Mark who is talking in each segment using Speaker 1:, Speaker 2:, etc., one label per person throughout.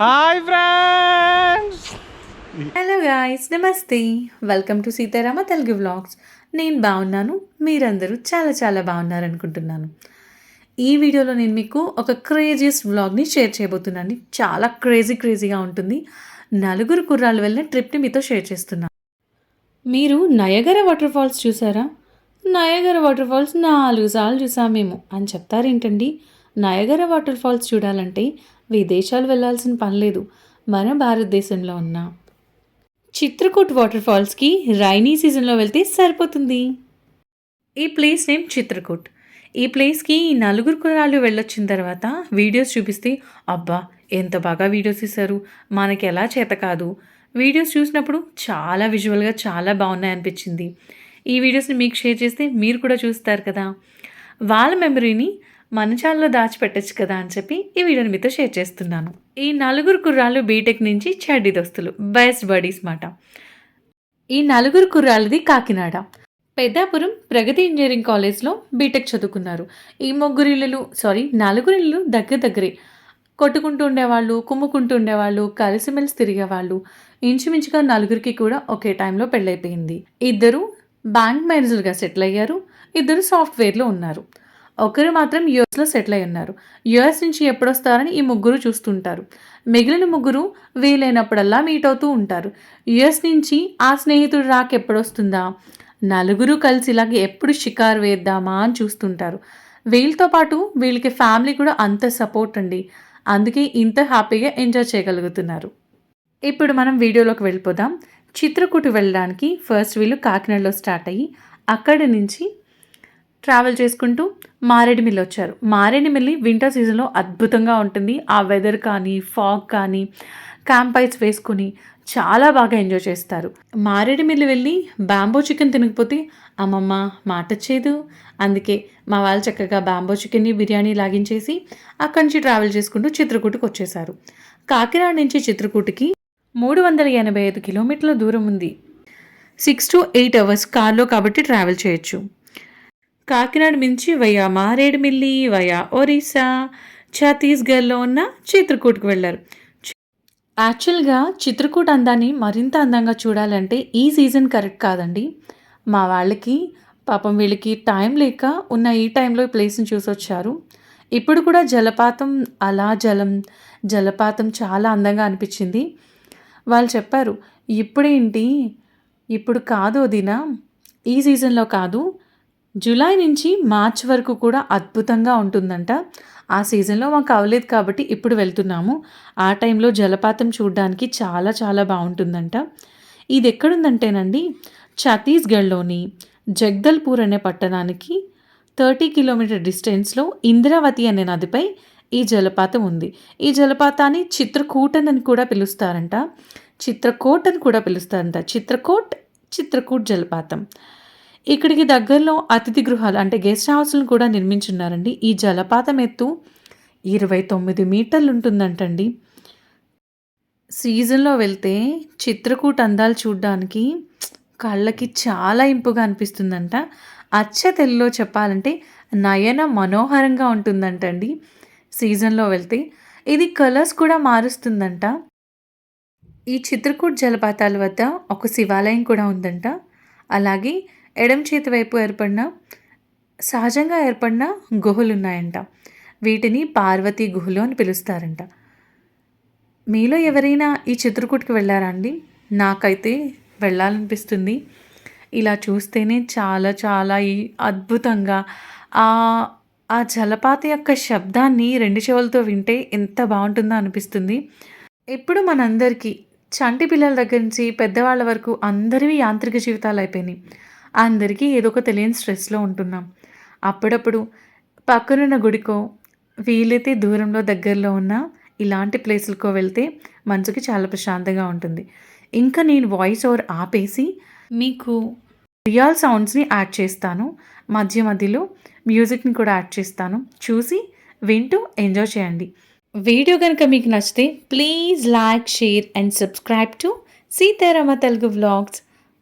Speaker 1: Hi friends
Speaker 2: hello guys నమస్తే welcome to Sitarama Telugu vlogs నేను బాగున్నాను. మీరందరూ చాలా చాలా బాగున్నారు అనుకుంటున్నాను ఈ వీడియోలో నేను మీకు ఒక క్రేజియస్ట్ వ్లాగ్ని షేర్ చేయబోతున్నాను చాలా క్రేజీ క్రేజీగా ఉంటుంది. నలుగురు కుర్రాళ్ళు వెళ్ళిన ట్రిప్ని మీతో షేర్ చేస్తున్నాను. మీరు నయగర వాటర్ ఫాల్స్ చూసారా? నయగర వాటర్ ఫాల్స్ నాలుగు సార్లు చూసాం మేము. అని చెప్తారేంటండి? నయగర వాటర్ ఫాల్స్ చూడాలంటే విదేశాలు వెళ్ళాల్సిన పని లేదు. మన భారతదేశంలో ఉన్న చిత్రకూట్ వాటర్ ఫాల్స్కి రైనీ సీజన్లో వెళ్తే సరిపోతుంది. ఈ ప్లేస్ నేమ్ చిత్రకూట్. ఈ ప్లేస్కి ఈ నలుగురు కురాలు వెళ్ళొచ్చిన తర్వాత వీడియోస్ చూపిస్తే అబ్బా ఎంత బాగా వీడియోస్ ఇస్తారు మనకి ఎలా చేత కాదు. వీడియోస్ చూసినప్పుడు చాలా విజువల్గా చాలా బాగున్నాయి అనిపించింది. ఈ వీడియోస్ని మీకు షేర్ చేస్తే మీరు కూడా చూస్తారు కదా. వాళ్ళ మెమరీని మన ఛానల్లో దాచిపెట్టచ్చు కదా అని చెప్పి ఈ వీడియోని మీతో షేర్ చేస్తున్నాను. ఈ నలుగురు కుర్రాళ్ళు బీటెక్ నుంచి చెడ్డి దోస్తులు బెస్ట్ బడీస్ మాట. ఈ నలుగురు కుర్రాళ్ళది కాకినాడ. పెద్దాపురం ప్రగతి ఇంజనీరింగ్ కాలేజ్లో బీటెక్ చదువుకున్నారు. ఈ ముగ్గురు ఇళ్ళు సారీ నలుగురు ఇళ్ళు దగ్గర దగ్గరే. కొట్టుకుంటూ ఉండేవాళ్ళు కుమ్ముకుంటూ ఉండేవాళ్ళు కలిసిమెలిసి తిరిగేవాళ్ళు. ఇంచుమించుగా నలుగురికి కూడా ఒకే టైంలో పెళ్ళైపోయింది. ఇద్దరు బ్యాంక్ మేనేజర్గా సెటిల్ అయ్యారు. ఇద్దరు సాఫ్ట్వేర్లో ఉన్నారు. ఒకరు మాత్రం యుఎస్లో సెటిల్ అయి ఉన్నారు. యుఎస్ నుంచి ఎప్పుడొస్తారని ఈ ముగ్గురు చూస్తుంటారు. మిగిలిన ముగ్గురు వీలైనప్పుడల్లా మీట్ అవుతూ ఉంటారు. యుఎస్ నుంచి ఆ స్నేహితుడు రాక ఎప్పుడొస్తుందా? నలుగురు కలిసి ఇలాగే ఎప్పుడు షికారు వేద్దామా అని చూస్తుంటారు. వీళ్ళతో పాటు వీళ్ళకి ఫ్యామిలీ కూడా అంత సపోర్ట్ అండి. అందుకే ఇంత హ్యాపీగా ఎంజాయ్ చేయగలుగుతున్నారు. ఇప్పుడు మనం వీడియోలోకి వెళ్ళిపోదాం. చిత్రకూటు వెళ్ళడానికి ఫస్ట్ వీళ్ళు కాకినాడలో స్టార్ట్ అయ్యి అక్కడి నుంచి ట్రావెల్ చేసుకుంటూ మారేడుమిల్లి వచ్చారు. మారేడుమిల్లి వింటర్ సీజన్లో అద్భుతంగా ఉంటుంది. ఆ వెదర్ కానీ ఫాగ్ కానీ క్యాంపైట్స్ వేసుకుని చాలా బాగా ఎంజాయ్ చేస్తారు. మారేడుమిల్లి వెళ్ళి బ్యాంబో చికెన్ తినకపోతే అమ్మమ్మ మాట చేయదు అందుకే మా వాళ్ళు చక్కగా బ్యాంబో చికెన్ని బిర్యానీ లాగించేసి అక్కడి నుంచి ట్రావెల్ చేసుకుంటూ చిత్రకూటకు వచ్చేసారు కాకినాడ నుంచి చిత్రకూటకి మూడు వందల ఎనభై ఐదు కిలోమీటర్ల దూరం ఉంది. సిక్స్ టు ఎయిట్ అవర్స్ కార్లో కాబట్టి ట్రావెల్ చేయొచ్చు. కాకినాడ నుంచి వయా మారేడుమిల్లి వయా ఒరిస్సా ఛత్తీస్గఢ్లో ఉన్న చిత్రకూట్కి వెళ్ళారు. యాక్చువల్గా చిత్రకూట్ అందాన్ని మరింత అందంగా చూడాలంటే ఈ సీజన్ కరెక్ట్ కాదండి. మా వాళ్ళకి పాపం వీళ్ళకి టైం లేక ఉన్న ఈ టైంలో ఈ ప్లేస్ని చూసొచ్చారు. ఇప్పుడు కూడా జలపాతం అలా జలం జలపాతం చాలా అందంగా అనిపించింది. వాళ్ళు చెప్పారు ఇప్పుడేంటి? ఇప్పుడు కాదు వదినా. ఈ సీజన్లో కాదు. జూలై నుంచి మార్చ్ వరకు కూడా అద్భుతంగా ఉంటుందంట. ఆ సీజన్లో మాకు అవ్వలేదు కాబట్టి ఇప్పుడు వెళ్తున్నాము. ఆ టైంలో జలపాతం చూడడానికి చాలా చాలా బాగుంటుందంట. ఇది ఎక్కడుందంటేనండి ఛత్తీస్గఢ్లోని జగ్దల్పూర్ అనే పట్టణానికి థర్టీ కిలోమీటర్ డిస్టెన్స్లో ఇంద్రావతి అనే నదిపై ఈ జలపాతం ఉంది. ఈ జలపాతాన్ని చిత్రకూటన్ అని కూడా పిలుస్తారంట. చిత్రకోట్ అని కూడా పిలుస్తారంట. చిత్రకోట్ చిత్రకూట్ జలపాతం. ఇక్కడికి దగ్గరలో అతిథి గృహాలు అంటే గెస్ట్ హౌస్లను కూడా నిర్మించున్నారండి. ఈ జలపాతం ఎత్తు ఇరవై తొమ్మిది మీటర్లు ఉంటుందంటండి. సీజన్లో వెళ్తే చిత్రకూట అందాలు చూడడానికి కళ్ళకి చాలా ఇంపుగా అనిపిస్తుందంట. అచ్చ తెలుగులో చెప్పాలంటే నయన మనోహరంగా ఉంటుందంటండి. సీజన్లో వెళ్తే ఇది కలర్స్ కూడా మారుస్తుందంట. ఈ చిత్రకూట్ జలపాతాల వద్ద ఒక శివాలయం కూడా ఉందంట. అలాగే ఎడం చేతి వైపు ఏర్పడిన సహజంగా ఏర్పడిన గుహలు ఉన్నాయంట వీటిని పార్వతీ గుహలు అని పిలుస్తారంట. మీలో ఎవరైనా ఈ చిత్రకూట్కి వెళ్ళారా అండి? నాకైతే వెళ్ళాలనిపిస్తుంది. ఇలా చూస్తేనే చాలా చాలా ఈ అద్భుతంగా ఆ ఆ జలపాత యొక్క శబ్దాన్ని రెండు చెవులతో వింటే ఎంత బాగుంటుందో అనిపిస్తుంది. ఎప్పుడు మనందరికీ చంటి పిల్లల దగ్గర నుంచి పెద్దవాళ్ళ వరకు అందరివి యాంత్రిక జీవితాలు అయిపోయినాయి. అందరికీ ఏదో ఒక తెలియని స్ట్రెస్లో ఉంటున్నాం. అప్పుడప్పుడు పక్కనున్న గుడికో వీలైతే దూరంలో దగ్గరలో ఉన్న ఇలాంటి ప్లేసులకో వెళ్తే మనసుకి చాలా ప్రశాంతంగా ఉంటుంది. ఇంకా నేను వాయిస్ ఓవర్ ఆపేసి మీకు రియల్ సౌండ్స్ని యాడ్ చేస్తాను. మధ్య మధ్యలో మ్యూజిక్ని కూడా యాడ్ చేస్తాను. చూసి వింటూ ఎంజాయ్ చేయండి. వీడియో కనుక మీకు నచ్చితే please like share and subscribe to Sitarama Telugu vlogs.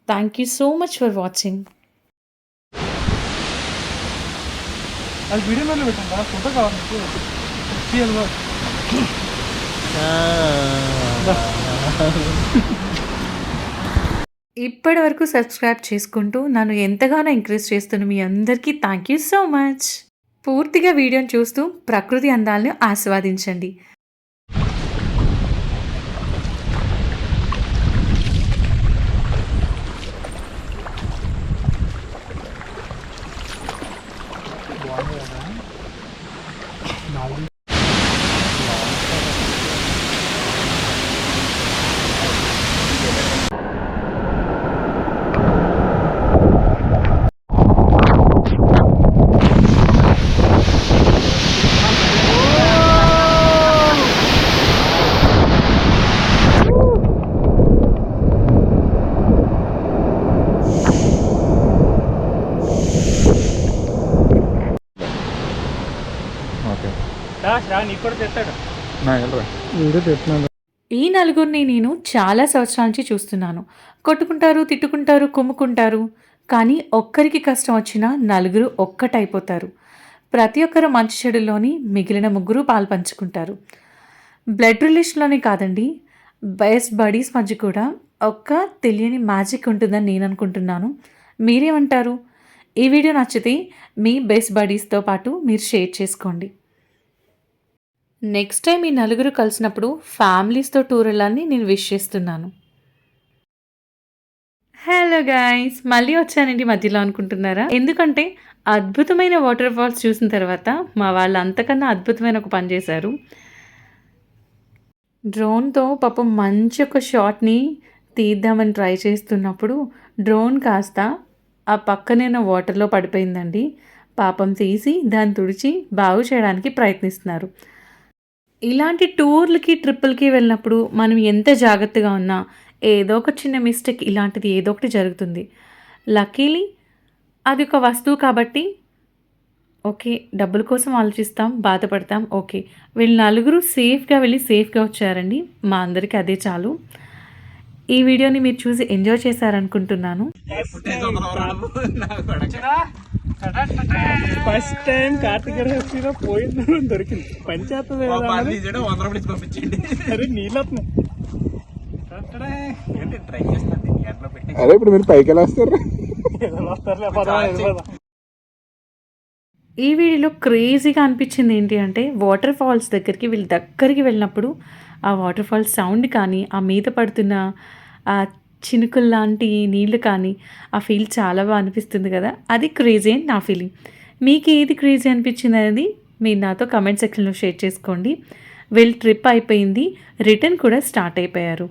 Speaker 2: Thank you so much for watching
Speaker 1: అది వీడియో మీద పెట్టండి ఫోటో కావాలి మీకు రియల్ వర్క్
Speaker 3: ఆ
Speaker 2: ఇప్పటి వరకు సబ్స్క్రైబ్ చేసుకుంటూ నన్ను ఎంతగానో ఎంకరేజ్ చేస్తున్న మీ అందరికీ థ్యాంక్ యూ సో మచ్ పూర్తిగా వీడియోని చూస్తూ ప్రకృతి అందాలను ఆస్వాదించండి
Speaker 3: ఓకే
Speaker 1: రా నీకు కూడా తెస్తాడు
Speaker 3: నా వెళ్ళరా
Speaker 1: వీడియో తెస్తున్నాను
Speaker 2: ఈ నలుగురిని నేను చాలా సంవత్సరాల నుంచి చూస్తున్నాను. కొట్టుకుంటారు తిట్టుకుంటారు కుమ్ముకుంటారు. కానీ ఒక్కరికి కష్టం వచ్చినా నలుగురు ఒక్కటైపోతారు. ప్రతి ఒక్కరు మంచి చెడులోని మిగిలిన ముగ్గురు పాలు పంచుకుంటారు. బ్లడ్ రిలేషన్లోనే కాదండి బెస్ట్ బడీస్ మధ్య కూడా ఒక్క తెలియని మ్యాజిక్ ఉంటుందని నేను అనుకుంటున్నాను. మీరేమంటారు? ఈ వీడియో నచ్చితే మీ బెస్ట్ బడీస్తో పాటు మీరు షేర్ చేసుకోండి. నెక్స్ట్ టైం ఈ నలుగురు కలిసినప్పుడు ఫ్యామిలీస్తో టూర్ వెళ్ళాలని నేను విష్ చేస్తున్నాను. హలో గాయ్స్ మళ్ళీ వచ్చానండి మధ్యలో అనుకుంటున్నారా? ఎందుకంటే అద్భుతమైన వాటర్ ఫాల్స్ చూసిన తర్వాత మా వాళ్ళు అంతకన్నా అద్భుతమైన ఒక పని చేశారు. డ్రోన్తో పాపం మంచి ఒక షాట్ని తీద్దామని ట్రై చేస్తున్నప్పుడు డ్రోన్ కాస్త ఆ పక్కనే వాటర్లో పడిపోయిందండి. పాపం తీసి దాన్ని తుడిచి బాగు చేయడానికి ప్రయత్నిస్తున్నారు. ఇలాంటి టూర్లకి ట్రిప్పులకి వెళ్ళినప్పుడు మనం ఎంత జాగ్రత్తగా ఉన్నా ఏదో ఒక చిన్న మిస్టేక్ ఇలాంటిది ఏదో ఒకటి జరుగుతుంది. లక్కీలీ అది ఒక వస్తువు కాబట్టి ఓకే డబ్బుల కోసం ఆలోచిస్తాం బాధపడతాం ఓకే. వీళ్ళు నలుగురు సేఫ్గా వెళ్ళి సేఫ్గా వచ్చారండి. మా అందరికీ అదే చాలు. ఈ వీడియోని మీరు చూసి ఎంజాయ్ చేశారనుకుంటున్నాను.
Speaker 1: ఫస్ట్ టైం కార్తీక రహస్యంలో పోయింది దొరికింది. పంచాయతీ
Speaker 3: వంద రూపాయలు ఇచ్చి పంపించండి.
Speaker 1: అరే నీళ్ళు వస్తున్నాయి
Speaker 3: ట్రై చేస్తాను ఎండలో పెట్టి
Speaker 4: అదే ఇప్పుడు మీరు పైకి ఎలా వస్తారు?
Speaker 2: ఈ వీడియోలో క్రేజీగా అనిపించింది ఏంటి అంటే వాటర్ ఫాల్స్ దగ్గరికి వీళ్ళ దగ్గరికి వెళ్ళినప్పుడు ఆ వాటర్ ఫాల్స్ సౌండ్ కానీ ఆ మీద పడుతున్న చినుకుల్లాంటి చినుకులు లాంటి నీళ్ళు కానీ ఆ ఫీల్ చాలా బాగా అనిపిస్తుంది కదా? అది క్రేజీ అని నా ఫీలింగ్. మీకు ఏది క్రేజీ అనిపించింది అనేది మీరు నాతో కమెంట్ సెక్షన్లో షేర్ చేసుకోండి. వీళ్ళ ట్రిప్ అయిపోయింది. రిటర్న్ కూడా స్టార్ట్ అయిపోయారు.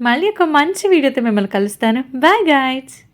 Speaker 2: మళ్ళీ ఒక మంచి వీడియోతో మిమ్మల్ని కలుస్తాను. Bye guys!